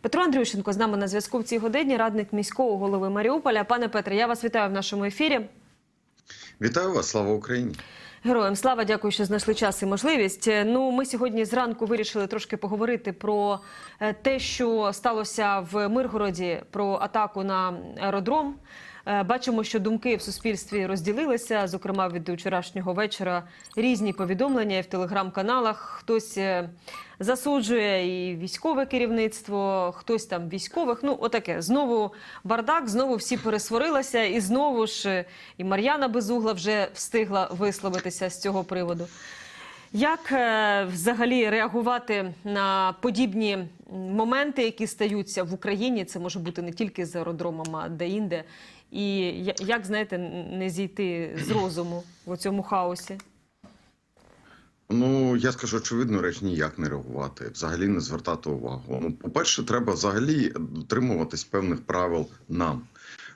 Петро Андрющенко з нами на зв'язку в цій годині, радник міського голови Маріуполя. Пане Петре, я вас вітаю в нашому ефірі. Вітаю вас, слава Україні! Героям слава, дякую, що знайшли час і можливість. Ну, ми сьогодні зранку вирішили трошки поговорити про е, те, що сталося в Миргороді, про атаку на аеродром. Е, Бачимо, що думки в суспільстві розділилися. Зокрема, від вчорашнього вечора різні повідомлення в телеграм-каналах. Хтось е, засуджує і військове керівництво, хтось там військових. Ну, отаке. Знову бардак, знову всі пересварилися, і знову ж е, і Мар'яна Безугла вже встигла висловитися з цього приводу. Як взагалі реагувати на подібні моменти, які стаються в Україні? Це може бути не тільки з аеродромом, а де-інде. І як, знаєте, не зійти з розуму в цьому хаосі? Ну я скажу очевидну реч ніяк не реагувати, взагалі не звертати увагу. Ну, по-перше, треба взагалі дотримуватись певних правил нам.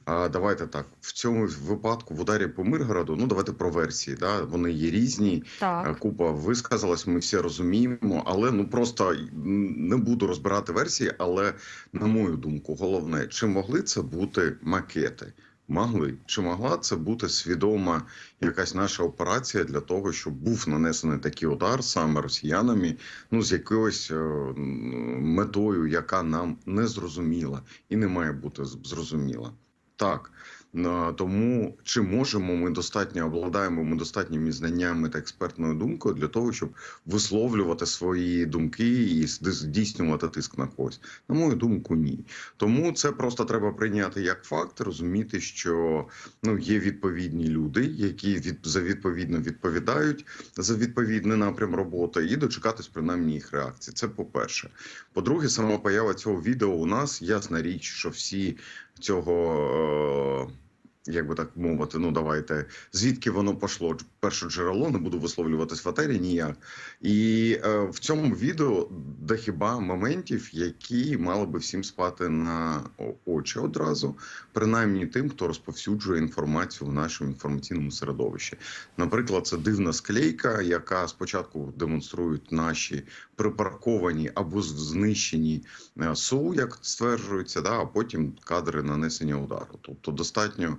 А, давайте так, в цьому випадку в ударі по Миргороду, ну давайте про версії. Да? Вони є різні. Так. Е, Купа висказалась, ми всі розуміємо, але ну просто не буду розбирати версії. Але на мою думку, головне, чи могли це бути макети? Могли чи могла це бути свідома якась наша операція для того, щоб був нанесений такий удар саме росіянами, ну з якоюсь е, метою, яка нам не зрозуміла і не має бути зрозуміла. Так. Е, Тому чи можемо ми достатньо обладаємо ми достатніми знаннями та експертною думкою для того, щоб висловлювати свої думки і здійснювати тиск на когось? На мою думку, ні. Тому це просто треба прийняти як факт, розуміти, що ну є відповідні люди, які від за відповідно відповідають за відповідний напрям роботи, і дочекатись принаймні їх реакції. Це по перше. По-друге, сама поява цього відео у нас ясна річ, що всі цього. Як би так мовити, ну давайте звідки воно пошло? Перше джерело, не буду висловлюватись в етері ніяк. І е, в цьому відео до хіба моментів, які мали би всім спати на очі одразу, принаймні тим, хто розповсюджує інформацію в нашому інформаційному середовищі. Наприклад, це дивна склейка, яка спочатку демонструють наші припарковані або знищені е, СУ, як стверджується, да, а потім кадри нанесення удару. Тобто достатньо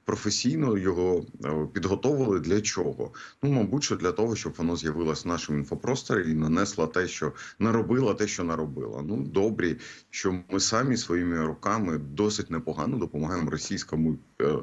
професійно його е, підготовили для чого? Ну, мабуть, що для того, щоб воно з'явилось в нашому інфопросторі і нанесло те, що наробила, те, що наробила. Ну, добрі, що ми самі своїми руками досить непогано допомагаємо російському е,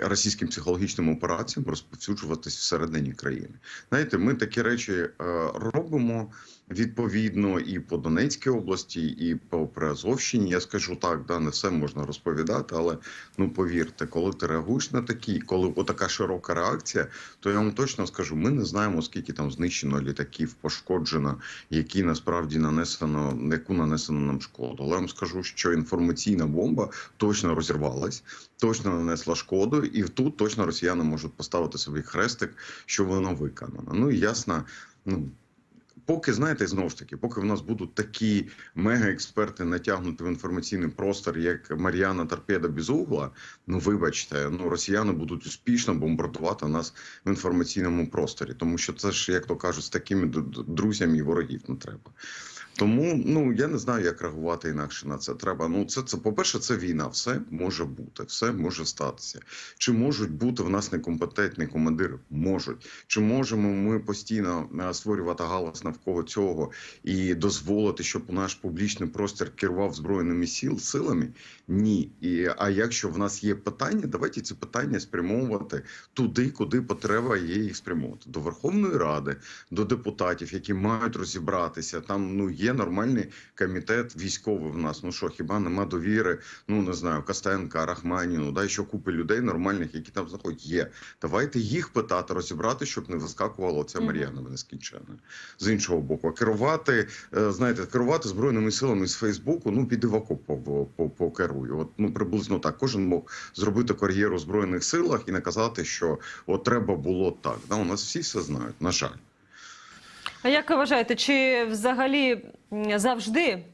російським психологічним операціям розповсюджуватись всередині країни. Знаєте, ми такі речі е, робимо відповідно і по Донецькій області, і по Приазовщині. Я скажу так, да, не все можна розповідати, але ну повірте, коли ти реагуєш на такі, коли отака широка реакція, то я вам точно скажу, ми не знаємо, скільки там знищено літаків, пошкоджено, які насправді нанесено, яку нанесено нам шкоду. Але я вам скажу, що інформаційна бомба точно розірвалась, точно нанесла шкоду, і тут точно росіяни можуть поставити собі хрестик, що воно виконано. Ну і ясно, ну. Поки знаєте, знову ж таки, поки в нас будуть такі мега-експерти натягнути в інформаційний простор, як Мар'яна Торпеда Безугла, ну вибачте, ну росіяни будуть успішно бомбардувати нас в інформаційному просторі, тому що це ж, як то кажуть, з такими друзями і ворогів не треба. Тому ну я не знаю, як реагувати інакше на це. Треба. Ну це це по-перше, це війна. Все може бути, все може статися. Чи можуть бути в нас некомпетентні командири? Можуть. Чи можемо ми постійно е, створювати галас навколо цього і дозволити, щоб наш публічний простір керував збройними сіл силами? Ні. І а якщо в нас є питання, давайте ці питання спрямовувати туди, куди потреба є їх спрямовувати до Верховної Ради, до депутатів, які мають розібратися. Там ну є нормальний комітет військовий в нас. Ну що, хіба нема довіри? Ну не знаю, Костенка, Рахманіну, да, що купи людей нормальних, які там знаходять. Є. Давайте їх питати, розібрати, щоб не вискакувала ця. Мар'яна нескінченна. З іншого боку, а керувати, е, знаєте, керувати збройними силами з Фейсбуку, ну піди в окоп по, по, покерую. От ну приблизно так. Кожен мог зробити кар'єру в збройних силах і наказати, що от треба було так. Да, у нас всі все знають. На жаль. А як ви вважаєте, чи взагалі завжди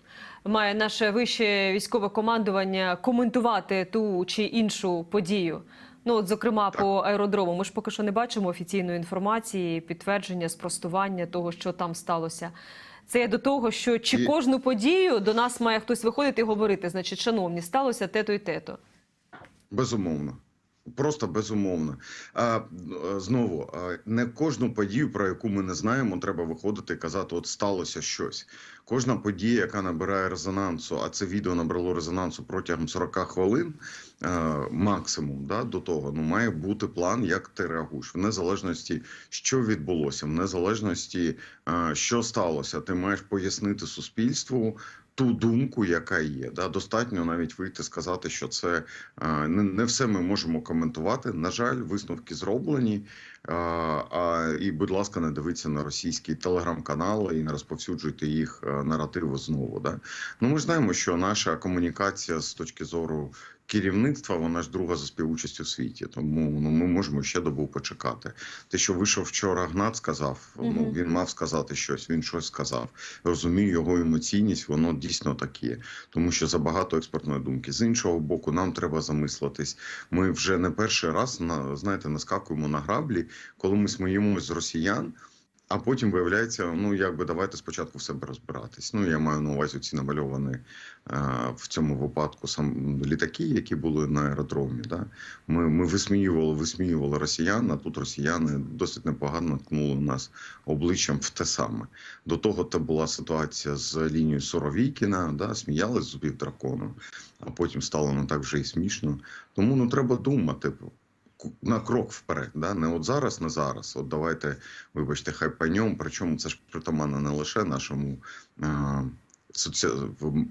має наше вище військове командування коментувати ту чи іншу подію? Ну, от, зокрема, Так. по аеродрому. Ми ж поки що не бачимо офіційної інформації, підтвердження, спростування того, що там сталося. Це я до того, що чи І- кожну подію до нас має хтось виходити і говорити, значить, шановні, сталося те-то і те-то. Безумовно. Просто безумовно. Е, знову, не кожну подію, про яку ми не знаємо, треба виходити і казати, от сталося щось. Кожна подія, яка набирає резонансу, а це відео набрало резонансу протягом 40 хвилин, е, максимум да, до того, ну, має бути план, як ти реагуєш. В незалежності, що відбулося, в незалежності, е, що сталося, ти маєш пояснити суспільству, ту думку, яка є. Да? Достатньо навіть вийти сказати, що це е, не, не все ми можемо коментувати. На жаль, висновки зроблені. А, а, і, будь ласка, не дивіться на російські телеграм-канали і не розповсюджуйте їх е, наративи знову. Да? Ну, ми ж знаємо, що наша комунікація з точки зору керівництва, вона ж друга за співучастю в світі. Тому ну, ми можемо ще добу почекати. Те, що вийшов вчора Гнат, сказав, ну він мав сказати щось, він щось сказав. Розумію його емоційність, воно дійсно таке, тому що забагато експертної думки. З іншого боку, нам треба замислитись. Ми вже не перший раз на знаєте, наскакуємо на граблі, коли ми сміємось з росіян. А потім виявляється, ну якби давайте спочатку в себе розбиратись. Ну я маю на увазі ці намальовані е, в цьому випадку сам літаки, які були на аеродромі. Да? Ми, ми висміювали, висміювали росіян, а тут росіяни досить непогано ткнули нас обличчям в те саме. До того це була ситуація з лінією Соровійкіна, да? сміялись з зубів дракону, а потім стало не так вже і смішно. Тому ну треба думати. На крок вперед, да не от зараз, не зараз. От давайте, вибачте, хай по ньому. Причому це ж притаманно не лише нашому е, соці...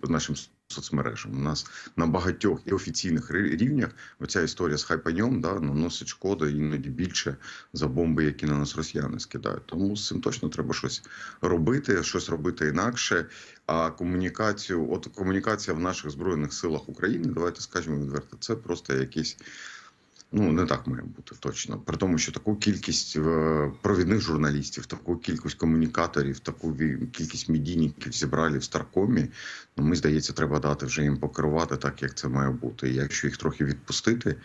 нашим соцмережам. У нас на багатьох і офіційних рівнях оця історія з хайпаньом да, наносить шкоди іноді більше за бомби, які на нас росіяни скидають. Тому з цим точно треба щось робити, щось робити інакше. А комунікацію, от комунікація в наших збройних силах України, давайте скажемо відверто, це просто якісь. Ну, не так має бути точно. При тому, що таку кількість е, провідних журналістів, таку кількість комунікаторів, таку кількість медійників зібрали в Старкомі. Ну, мені здається, треба дати вже їм покерувати так, як це має бути. І якщо їх трохи відпустити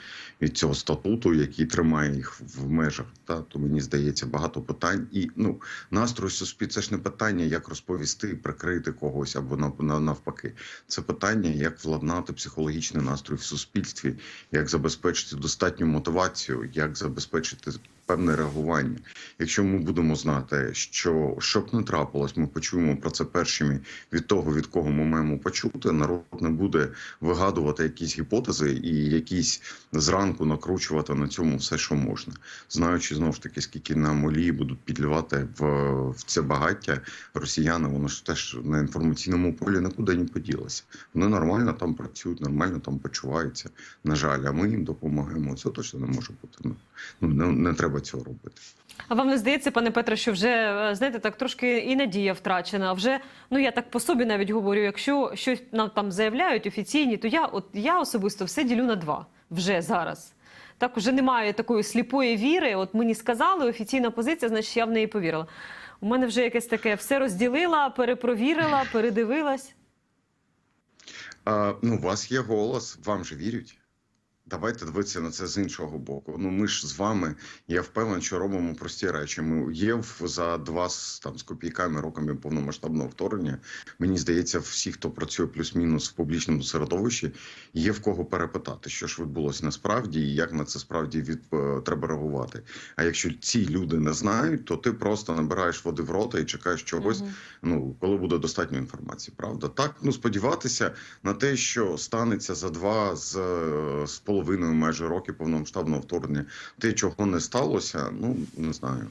від цього статуту, який тримає їх в межах, та, то мені здається, багато питань. І ну, настрой суспільства це ж не питання, як розповісти, прикрити когось або на- навпаки. Це питання, як владнати психологічний настрой в суспільстві, як забезпечити достатню мотивацію, як забезпечити певне реагування. Якщо ми будемо знати, що щоб не трапилось, ми почуємо про це першими від того, від кого ми маємо почути. Народ не буде вигадувати якісь гіпотези і якісь зранку накручувати на цьому все, що можна, знаючи знову ж таки, скільки нам олії будуть підливати в, в це багаття росіяни. Воно ж теж на інформаційному полі нікуди не поділося. Вони нормально там працюють, нормально там почуваються. На жаль, а ми їм допомагаємо. Це точно не може бути. Ну не, не треба цього робити. А вам не здається, пане Петре, що вже е, знаєте, так трошки і надія втрачена. А вже ну я так по собі навіть говорю, якщо щось нам там заявляють офіційні, то я от я особисто все ділю на два вже зараз. Так уже немає такої сліпої віри. От мені сказали офіційна позиція, значить я в неї повірила. У мене вже якесь таке все розділила, перепровірила, передивилась. А, ну, у вас є голос, вам же вірять. Давайте дивитися на це з іншого боку. Ну ми ж з вами, я впевнений, що робимо прості речі. Ми є в- за два там з копійками роками повномасштабного вторгнення. Мені здається, всі, хто працює плюс-мінус в публічному середовищі, є в кого перепитати, що ж відбулося насправді, і як на це справді від е, треба реагувати. А якщо ці люди не знають, то ти просто набираєш води в рота і чекаєш чогось. Мгм. Ну коли буде достатньо інформації, правда, так ну сподіватися на те, що станеться за два з, з половиною майже роки повномасштабного вторгнення, те, чого не сталося, ну не знаю.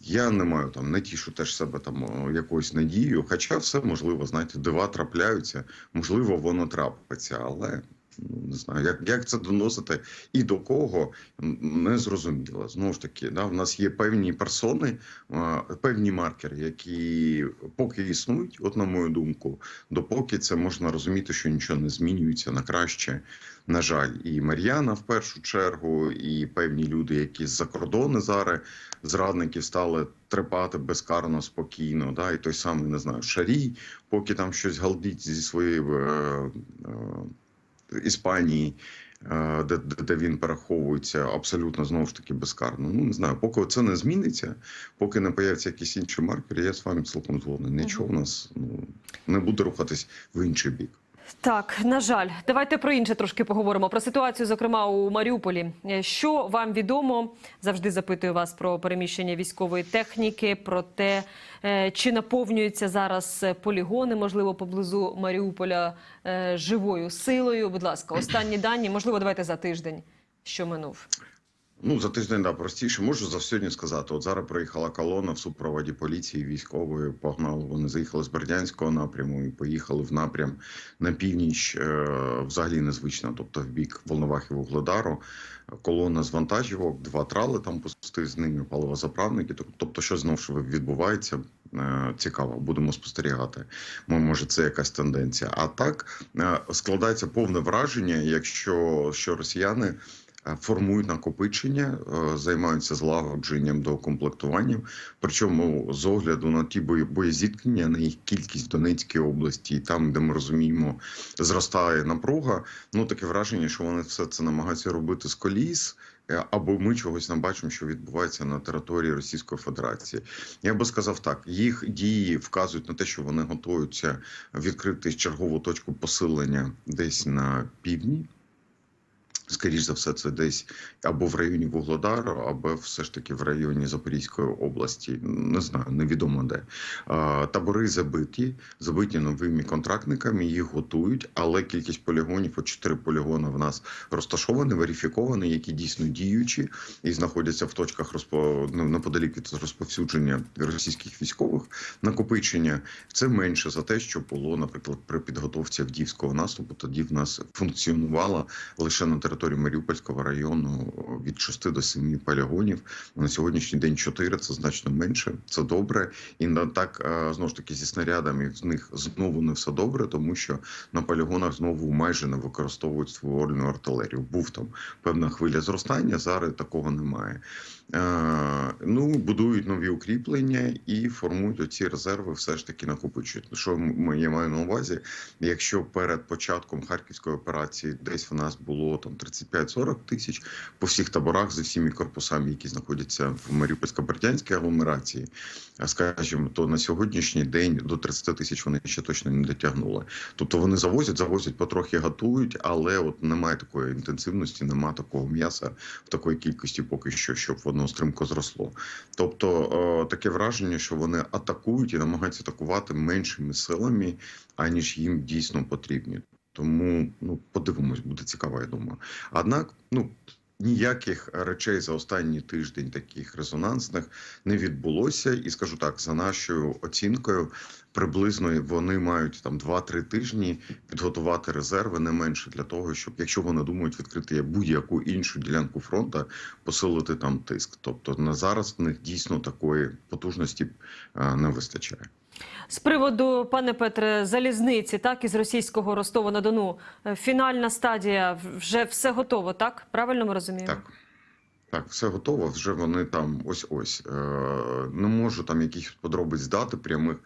Я не маю там, не тішу теж себе там якоюсь надією, хоча все можливо, знаєте, дива трапляються, можливо, воно трапиться, але не знаю, як, як це доносити і до кого не зрозуміло. Знову ж таки, да, в нас є певні персони, певні маркери, які поки існують, от на мою думку, допоки це можна розуміти, що нічого не змінюється на краще. На жаль, і Мар'яна в першу чергу, і певні люди, які з-за кордону зараз зрадників стали трепати безкарно спокійно. Да, і той самий не знаю, Шарій, поки там щось галдить зі своєю. Е, е, Іспанії, е, де, де, де він переховується абсолютно знову ж таки безкарно. Ну не знаю, поки це не зміниться, поки не появляться якісь інші маркери, я з вами цілком згоден. Нічого в нас ну не буде рухатись в інший бік. Так, на жаль, давайте про інше трошки поговоримо. Про ситуацію, зокрема у Маріуполі. Е, Що вам відомо? Завжди запитую вас про переміщення військової техніки, про те, е, чи наповнюються зараз полігони, можливо, поблизу Маріуполя е, живою силою. Будь ласка, останні дані, можливо, давайте за тиждень, що минув. Ну, за тиждень да, простіше. Можу за сьогодні сказати. От зараз приїхала колона в супроводі поліції військової. Погнали. Вони заїхали з Бердянського напряму і поїхали в напрям на північ. Е, взагалі незвично, тобто в бік Волновахи Вугледару. Колона з вантажівок, два трали там пусти з ними паливозаправники. Тобто, що знову відбувається, е, цікаво, будемо спостерігати. Мо- Може, це якась тенденція. А так е, складається повне враження, якщо що росіяни. Е, Формують накопичення, е, займаються злагодженням до комплектування. Причому з огляду на ті бої- боєзіткнення, на їх кількість в Донецькій області, там, де ми розуміємо, зростає напруга. Ну таке враження, що вони все це намагаються робити з коліс. е, Або ми чогось не бачимо, що відбувається на території Російської Федерації. Я би сказав так: їх дії вказують на те, що вони готуються відкрити чергову точку посилення десь на півдні. Скоріш за все, це десь або в районі Вугледару, або все ж таки в районі Запорізької області. Не знаю, невідомо де. Табори забиті, забиті новими контрактниками, їх готують, але кількість полігонів, по чотири полігони в нас розташовані, верифіковані, які дійсно діючі і знаходяться в точках розпо... ну, неподалік від розповсюдження російських військових накопичення. Це менше за те, що було, наприклад, при підготовці Авдіївського наступу. Тоді в нас функціонувала лише на території Маріупольського району від 6 до 7 полігонів. На сьогоднішній день 4 – це значно менше. Це добре. І так е, знову ж таки зі снарядами з них знову не все добре, тому що на полігонах знову майже не використовують ствольну артилерію. Був там певна хвиля зростання. Зараз такого немає. Е, Ну будують нові укріплення і формують оці резерви, все ж таки накопичують. Що я маю на увазі? Якщо перед початком харківської операції десь в нас було там 35-40 тисяч по всіх таборах з усіми корпусами, які знаходяться в Маріупольсько-Бердянській агломерації, скажімо, то на сьогоднішній день до 30 тисяч вони ще точно не дотягнули. Тобто вони завозять, завозять, потрохи готують, але от немає такої інтенсивності, немає такого м'яса в такої кількості, поки що, щоб воно стрімко зросло. Тобто таке враження, що вони атакують і намагаються атакувати меншими силами, аніж їм дійсно потрібні. Тому ну подивимось, буде цікаво, я думаю. Однак, ну. Ніяких речей за останній тиждень таких резонансних не відбулося, і скажу так, за нашою оцінкою, приблизно вони мають там 2-3 тижні підготувати резерви не менше для того, щоб якщо вони думають відкрити будь-яку іншу ділянку фронту, посилити там тиск. Тобто на зараз в них дійсно такої потужності е, не вистачає. З приводу, пане Петре, залізниці, так, із російського Ростова на Дону, е, фінальна стадія, вже все готово, так? Правильно ми розуміємо? Так. Так, все готово. Вже вони там ось ось. Е, не можу там якихось подробиць дати прямих,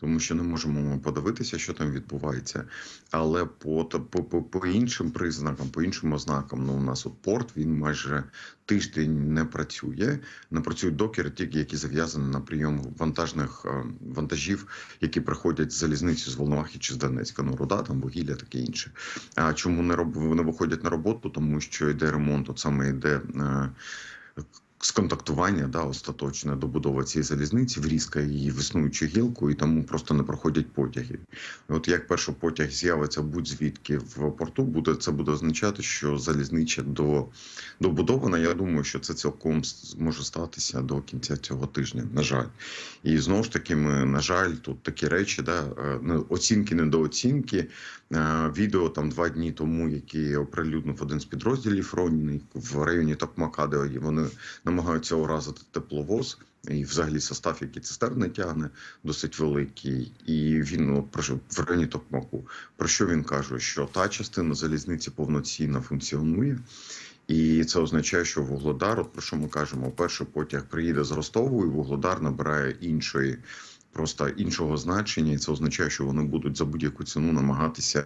тому що не можемо подивитися, що там відбувається. Але по, по, по, по іншим признакам, по іншим ознакам, ну у нас от порт він майже тиждень не працює. Не працюють докери, тільки які зав'язані на прийом вантажних е, вантажів, які приходять з залізниці з Волновахи чи з Донецька. Ну, руда, там вугілля, таке інше. А чому не роб... вони виходять на роботу? Тому що йде ремонт, от саме йде. Сконтактування, да, остаточне добудова цієї залізниці, врізка її в існуючу гілку, і тому просто не проходять потяги. От як перший потяг з'явиться будь-звідки в порту, буде це буде означати, що залізнича до добудована. Я думаю, що це цілком може статися до кінця цього тижня. На жаль, і знову ж таки, ми на жаль, тут такі речі, да, е, оцінки, недооцінки. Е, Відео там два дні тому, які оприлюднив один з підрозділів фронтних в районі Токмака, де вони намагаються уразити тепловоз. І взагалі состав, який цистерни тягне, досить великий. І він ну, про в районі Токмаку. Про що він каже? Що та частина залізниці повноцінно функціонує, і це означає, що Вугледар, от про що ми кажемо, перший потяг приїде з Ростову, і Вугледар набирає іншої просто іншого значення, і це означає, що вони будуть за будь-яку ціну намагатися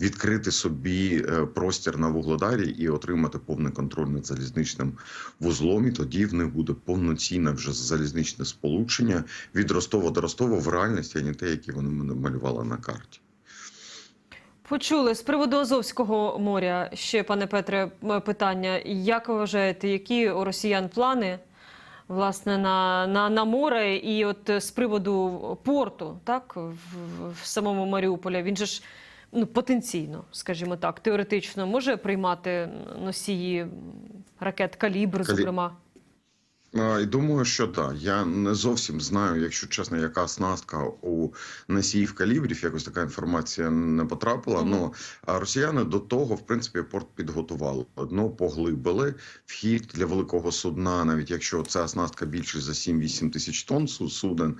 відкрити собі е, простір на вугледарі і отримати повний контроль над залізничним вузлом. І тоді в них буде повноцінне вже залізничне сполучення від Ростова до Ростова в реальності, а не те, які вони мене малювали на карті. Почули з приводу Азовського моря ще, пане Петре, питання. Як ви вважаєте, які у росіян плани власне на, на, на море? І от е, з приводу порту, так в, в- в самому Маріуполі, він же ж ну потенційно, скажімо так, теоретично може приймати носії ракет калібр, Калі- зокрема. І думаю, що так. Я не зовсім знаю, якщо чесно, яка оснастка у носіїв калібрів. Якось така інформація не потрапила. Мгм. Ну а росіяни до того, в принципі, порт підготували. Одно поглибили вхід для великого судна, навіть якщо ця оснастка більше за 7-8 тисяч тонн су- суден.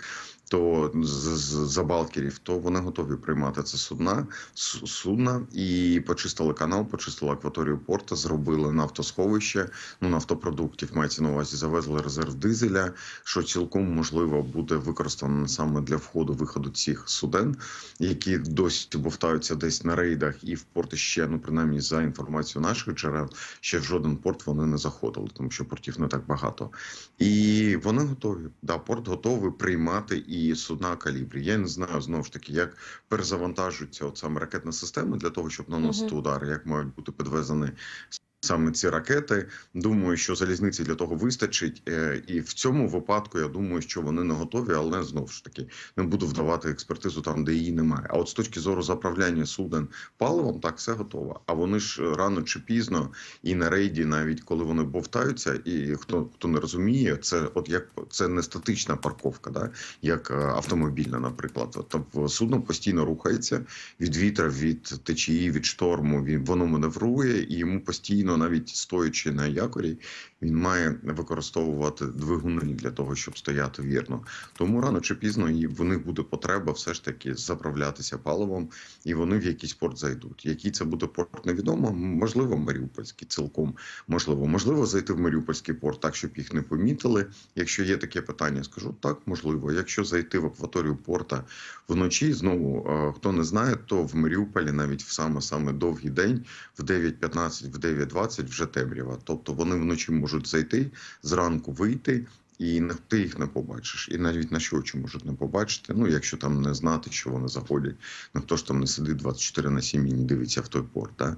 То з, забалкерів, то вони готові приймати це судна су- судна і почистили канал, почистили акваторію порта, зробили нафтосховище ну, нафтопродуктів мається на увазі, завезли резерв дизеля, що цілком можливо буде використано саме для входу виходу цих суден, які досі бовтаються десь на рейдах, і в порти ще, ну принаймні за інформацією наших джерел, ще в жоден порт вони не заходили, тому що портів не так багато. І вони готові. Да, порт готовий приймати і судна калібрі. Я не знаю знову ж таки, як перезавантажуються от саме ракетна система для того, щоб наносити удари, як мають бути підвезені саме ці ракети. Думаю, що залізниці для того вистачить, Е, і в цьому випадку я думаю, що вони не готові, але знову ж таки не буду вдавати експертизу там, де її немає. А от з точки зору заправляння суден паливом, так все готово. А вони ж рано чи пізно і на рейді, навіть коли вони бовтаються, і хто хто не розуміє, це от як це не статична парковка, да як е, автомобільна, наприклад. Тобто судно постійно рухається від вітра, від течії, від шторму. Він воно маневрує, і йому постійно, навіть стоячи на якорі, він має використовувати двигуни для того, щоб стояти вірно. Тому рано чи пізно і в них буде потреба все ж таки заправлятися паливом, і вони в якийсь порт зайдуть. Який це буде порт, невідомо. Можливо, Маріупольський цілком можливо. Можливо, зайти в Маріупольський порт так, щоб їх не помітили. Якщо є таке питання, скажу так, можливо. Якщо зайти в акваторію порта вночі, знову е, хто не знає, то в Маріуполі навіть в саме саме довгий день, в 9.15, в 9.20 вже темрява. Тобто вони вночі можуть зайти зранку вийти. І ти їх не побачиш, і навіть наші очі можуть не побачити. Ну, якщо там не знати, що вони заходять, ну хто ж там не сидить 24 на 7 і не дивиться в той порт. Да?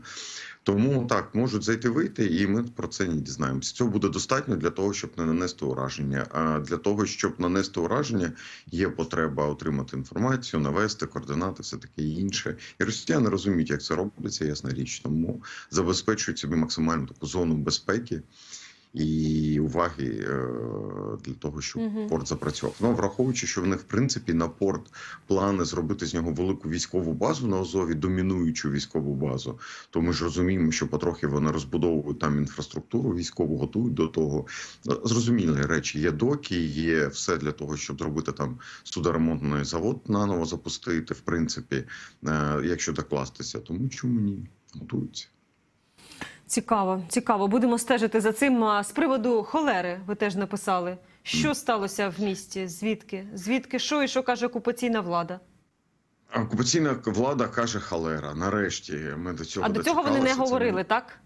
Тому так можуть зайти вийти, і ми про це не дізнаємося. Цього буде достатньо для того, щоб не нанести ураження. А для того, щоб нанести ураження, є потреба отримати інформацію, навести координати, все таке інше. І росіяни розуміють, як це робиться, ясна річ. Тому забезпечують собі максимальну таку зону безпеки. І уваги е, для того, щоб Мгм. порт запрацював. Ну враховуючи, що в них в принципі на порт плани зробити з нього велику військову базу на Азові, домінуючу військову базу, то ми ж розуміємо, що потрохи вони розбудовують там інфраструктуру військову, готують до того. Ну, Зрозумілі речі, є доки, є все для того, щоб зробити там судоремонтний завод наново запустити, в принципі, е, якщо докластися. Тому чому ні? Готуються. Цікаво, цікаво. Будемо стежити за цим. А з приводу холери ви теж написали. Що сталося в місті? Звідки? Звідки що і що каже окупаційна влада? Окупаційна влада каже халера. Нарешті ми до цього а до цього вони не говорили, так?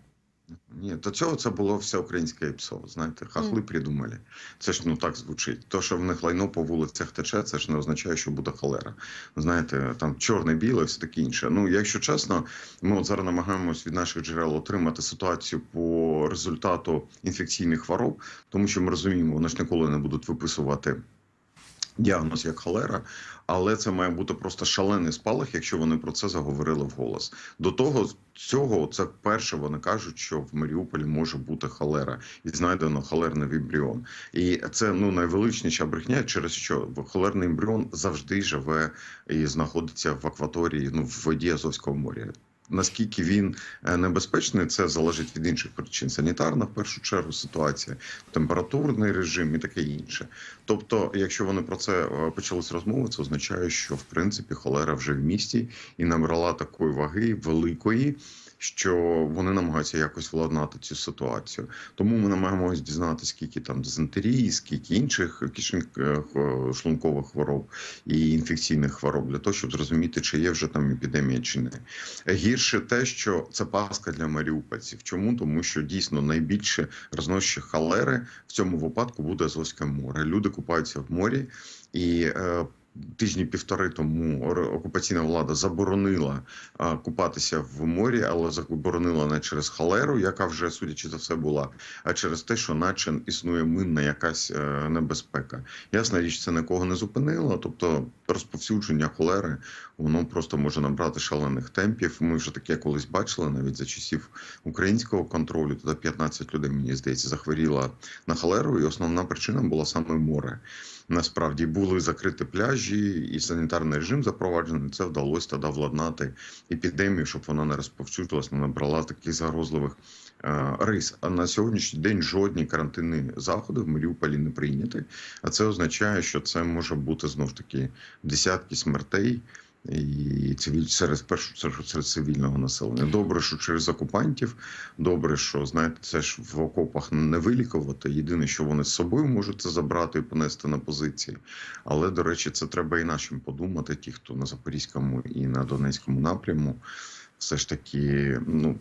Ні, до цього це було все українське ПСО. Знаєте, хахли Мгм. придумали. Це ж ну так звучить. То, що в них лайно по вулицях тече, це ж не означає, що буде холера. Знаєте, там чорне, біле, все таке інше. Ну, якщо чесно, ми от зараз намагаємось від наших джерел отримати ситуацію по результату інфекційних хвороб, тому що ми розуміємо, вони ж ніколи не будуть виписувати. Діагноз як холера, але це має бути просто шалений спалах, якщо вони про це заговорили вголос. До того цього це перше вони кажуть, що в Маріуполі може бути холера, і знайдено холерний ембріон. І це ну найвеличніша брехня, через що холерний ембріон завжди живе і знаходиться в акваторії, ну в воді Азовського моря. Наскільки він е, небезпечний, це залежить від інших причин. Санітарна, в першу чергу, ситуація, температурний режим і таке інше. Тобто, якщо вони про це е, почались розмови, це означає, що в принципі холера вже в місті і набрала такої ваги великої, що вони намагаються якось владнати цю ситуацію. Тому ми намагаємося дізнатися, скільки там дизентерії, скільки інших кишень-шлункових хвороб і інфекційних хвороб для того, щоб зрозуміти, чи є вже там епідемія чи не. Гірше те, що це паска для маріупольців. Чому? Тому що дійсно найбільше розносчі халери в цьому випадку буде Азовське море. Люди купаються в морі і. Е, Тижні півтори тому окупаційна влада заборонила а, купатися в морі, але заборонила не через халеру, яка вже судячи за все була, а через те, що наче існує минна якась а, небезпека. Ясна річ, це нікого не зупинило. Тобто розповсюдження холери воно просто може набрати шалених темпів. Ми вже таке колись бачили навіть за часів українського контролю. Тоді 15 людей, мені здається, захворіла на холеру, і основна причина була саме море. Насправді були закриті пляжі і санітарний режим запроваджений. Це вдалося тоді владнати епідемію, щоб вона не розповсюджувалась, не набрала таких загрозливих е, рис. А на сьогоднішній день жодні карантинні заходи в Маріуполі не прийняті. А це означає, що це може бути знов таки десятки смертей. І цивіль серед першу серед цивільного населення. Добре, що через окупантів. Добре, що знаєте, це ж в окопах не вилікувати. Єдине, що вони з собою можуть це забрати і понести на позиції. Але до речі, це треба і нашим подумати. Ті, хто на Запорізькому і на Донецькому напряму, все ж таки, ну.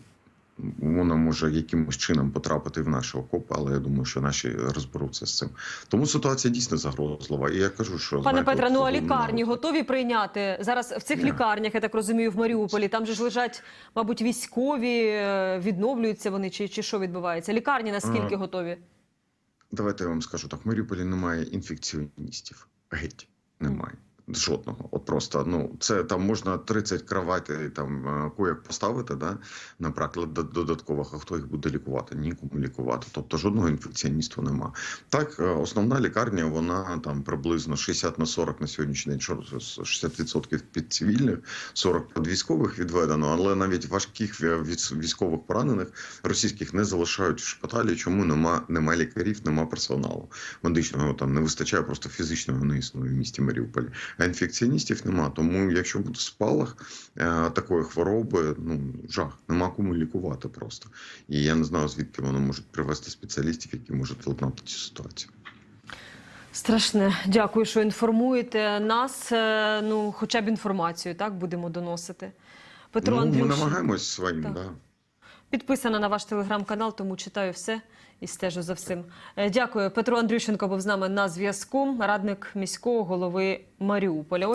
Вона може якимось чином потрапити в наші окопи, але я думаю, що наші розберуться з цим. Тому ситуація дійсно загрозлива. І я кажу, що Пане знаєте, Петре, ну а лікарні готові прийняти зараз в цих Ні. лікарнях, я так розумію, в Маріуполі. Там же ж лежать, мабуть, військові, е, відновлюються вони, чи, чи що відбувається? Лікарні наскільки А. готові? Давайте я вам скажу так: в Маріуполі немає інфекціоністів. Геть немає. Жодного. От просто ну це там можна 30 кроватей там е, кояк поставити, да, наприклад, до- додаткових, а хто їх буде лікувати? Нікому лікувати. Тобто жодного інфекціоністу нема. Так, е, основна лікарня, вона там приблизно 60 на 40 на сьогоднішній день, що 60% під цивільних, 40 під військових відведено, але навіть важких ві- військових поранених російських не залишають в шпиталі. Чому нема, нема лікарів, нема персоналу медичного там не вистачає, просто фізичного не існує в місті Маріуполі. А інфекціоністів нема. Тому, якщо буде спалах е, такої хвороби, ну жах, нема кому лікувати просто. І я не знаю, звідки вони можуть привести спеціалістів, які можуть владнати цю ситуацію. Страшне. Дякую, що інформуєте нас. Е, Ну, хоча б інформацію, так будемо доносити. Петро ну, ми намагаємось своїм, Так. да. Підписана на ваш телеграм-канал, тому читаю все і стежу за всім. Е, Дякую. Петро Андрющенко був з нами на зв'язку, радник міського голови Маріуполя.